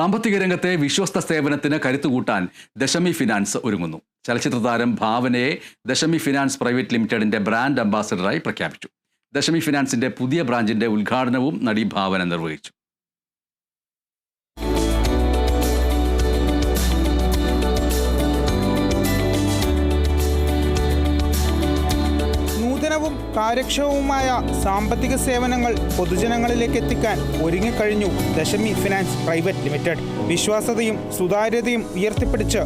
സാമ്പത്തിക രംഗത്തെ വിശ്വസ്ത സേവനത്തിന് കരുത്തുകൂട്ടാൻ ദശമി ഫിനാൻസ് ഒരുങ്ങുന്നു. ചലച്ചിത്ര താരം ഭാവനയെ ദശമി ഫിനാൻസ് പ്രൈവറ്റ് ലിമിറ്റഡിന്റെ ബ്രാൻഡ് അംബാസഡറായി പ്രഖ്യാപിച്ചു. ദശമി ഫിനാൻസിന്റെ പുതിയ ബ്രാഞ്ചിന്റെ ഉദ്ഘാടനവും നടി ഭാവന നിർവഹിച്ചു. നൂതനവും കാര്യക്ഷമവുമായ സാമ്പത്തിക സേവനങ്ങൾ പൊതുജനങ്ങളിലേക്ക് എത്തിക്കാൻ ഒരുങ്ങിക്കഴിഞ്ഞു ദശമി ഫിനാൻസ് പ്രൈവറ്റ് ലിമിറ്റഡ്. വിശ്വാസതയും സുതാര്യതയും ഉയർത്തിപ്പിടിച്ച്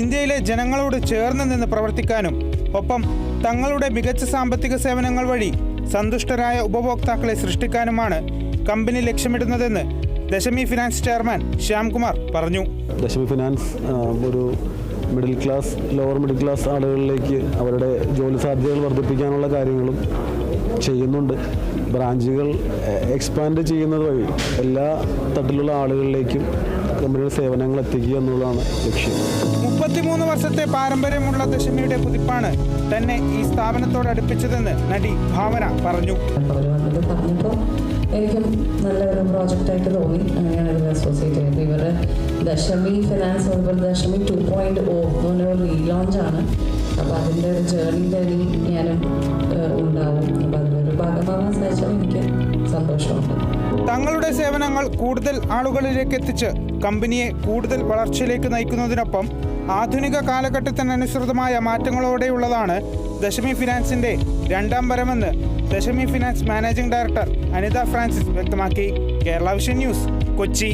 ഇന്ത്യയിലെ ജനങ്ങളോട് ചേർന്ന് നിന്ന് പ്രവർത്തിക്കാനും ഒപ്പം തങ്ങളുടെ മികച്ച സാമ്പത്തിക സേവനങ്ങൾ വഴി സന്തുഷ്ടരായ ഉപഭോക്താക്കളെ സൃഷ്ടിക്കാനുമാണ് കമ്പനി ലക്ഷ്യമിടുന്നതെന്ന് ദശമി ഫിനാൻസ് ചെയർമാൻ ശ്യാംകുമാർ പറഞ്ഞു. ദശമി ഫിനാൻസ് ഒരു middle class lower middle class ആളുകളിലേക്ക് അവരുടെ ജോലി സാധ്യതകൾ വർദ്ധിപ്പിക്കാനുള്ള കാര്യങ്ങളും ചെയ്യുന്നുണ്ട്. ബ്രാഞ്ചുകൾ എക്സ്പാൻഡ് ചെയ്യുന്നത് വഴി എല്ലാ തട്ടിലുള്ള ആളുകളിലേക്കും കമ്പനിയുടെ സേവനങ്ങൾ എത്തിക്കുക എന്നുള്ളതാണ് ലക്ഷ്യം. മുപ്പത്തിമൂന്ന് വർഷത്തെ പാരമ്പര്യമുള്ള ദശമിയുടെ പുതിപ്പാണ് തന്നെ ഈ സ്ഥാപനത്തോട് അടുപ്പിച്ചതെന്ന് നടി ഭാവന പറഞ്ഞു. എനിക്കും നല്ലൊരു പ്രോജക്റ്റായിട്ട് തോന്നി. അങ്ങനെയാണ് അസോസിയേറ്റ് ചെയ്തത് ഇവർ ദശമി ഫിനാൻസ് പറയുമ്പോൾ ദശമി ടു പോയിന്റ് ഓ എന്ന് റീ ലോഞ്ച് ആണ്. അപ്പോൾ അതിന്റെ ഒരു ജേർണിന്റെ ഇനി ഞാനും ഉണ്ടാവും. അപ്പോൾ അതിലൊരു ഭാഗമാവാൻ സാധിച്ചാൽ എനിക്ക് സന്തോഷമുണ്ട്. തങ്ങളുടെ സേവനങ്ങൾ കൂടുതൽ ആളുകളിലേക്ക് എത്തിച്ച് കമ്പനിയെ കൂടുതൽ വളർച്ചയിലേക്ക് നയിക്കുന്നതിനൊപ്പം ആധുനിക കാലഘട്ടത്തിനനുസൃതമായ മാറ്റങ്ങളോടെയുള്ളതാണ് ദശമി ഫിനാൻസിന്റെ രണ്ടാം വരമെന്ന് Dashami finance managing director Anitha Francis വ്യക്തമാക്കി. Kerala vision news Kochi.